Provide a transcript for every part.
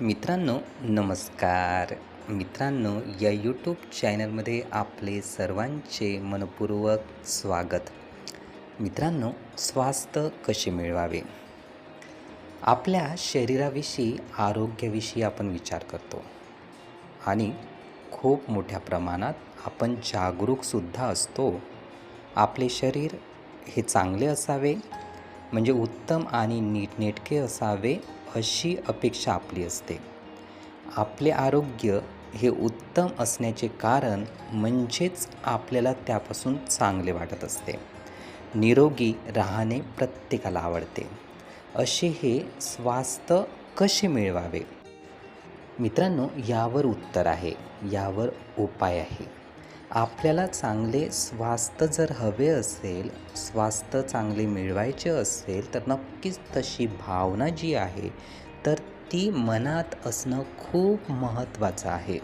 मित्रांनो नमस्कार. मित्रांनो या यूट्यूब चॅनलमध्ये आपले सर्वांचे मनपूर्वक स्वागत. मित्रांनो स्वास्थ्य कसे मिळवावे? आपल्या शरीराविषयी आरोग्याविषयी आपण विचार करतो. आणि खूप मोठ्या प्रमाणात आपण जागरूकसुद्धा असतो. आपले शरीर हे चांगले असावे म्हणजे उत्तम आणि नीटनेटके असावे अशी अपेक्षा आपली असते. आपले आरोग्य हे उत्तम असण्याचे कारण म्हणजेच आपल्याला त्यापासून चांगले वाटत असते. निरोगी राहणे प्रत्येकाला आवडते. असे हे स्वास्थ्य कसे मिळवावे? मित्रांनो यावर उत्तर आहे. यावर उपाय आहे. आपल्याला चांगले स्वास्थ्य जर हवे असेल स्वास्थ्य चांगले मिळवायचे असेल तर नक्कीच तशी भावना जी आहे तर ती मनात असणं खूप महत्त्वाचं आहे.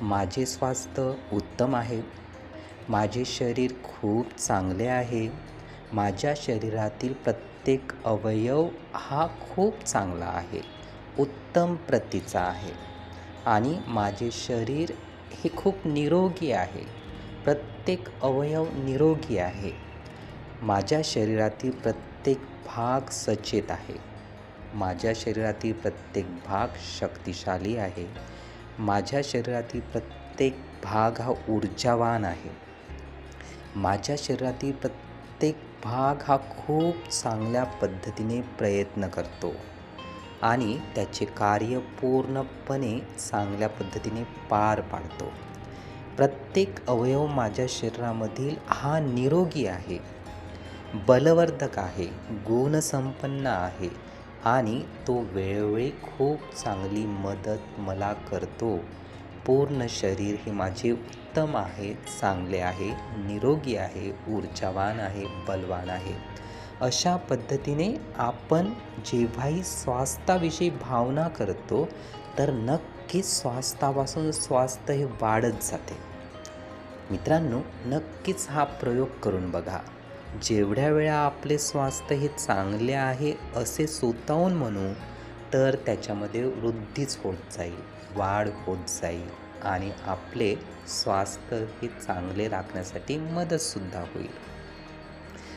माझे स्वास्थ्य उत्तम आहे. माझे शरीर खूप चांगले आहे. माझ्या शरीरातील प्रत्येक अवयव हा खूप चांगला आहे. उत्तम प्रतीचा आहे. आणि माझे शरीर हे खूप निरोगी आहे. प्रत्येक अवयव निरोगी आहे. माझ्या शरीरातील प्रत्येक भाग सचेत आहे. माझ्या शरीरातील प्रत्येक भाग शक्तिशाली आहे. माझ्या शरीरातील प्रत्येक भाग हा ऊर्जावान आहे. माझ्या शरीरातील प्रत्येक भाग हा खूप चांगल्या पद्धतीने प्रयत्न करतो. आणि त्याचे कार्य पूर्णपणे चांगल्या पद्धतीने पार पाडतो. प्रत्येक अवयव माझ्या शरीरामधील हा निरोगी आहे. बलवर्धक आहे गुणसंपन्न आहे आणि तो वेळोवेळी खूप चांगली मदत मला करतो. पूर्ण शरीर हे माझे उत्तम आहे चांगले आहे निरोगी आहे ऊर्जावान आहे बलवान आहे. अशा पद्धतीने आपण जेव्हाही स्वास्थ्याविषयी भावना करतो तर नक्कीच स्वास्थापासून स्वास्थ्य हे वाढत जाते. मित्रांनो नक्कीच हा प्रयोग करून बघा. जेवढ्या वेळा आपले स्वास्थ्य हे चांगले आहे असे स्वतःहून म्हणू तर त्याच्यामध्ये वृद्धीच होत जाईल वाढ होत जाईल आणि आपले स्वास्थ्य हे चांगले राखण्यासाठी मदतसुद्धा होईल.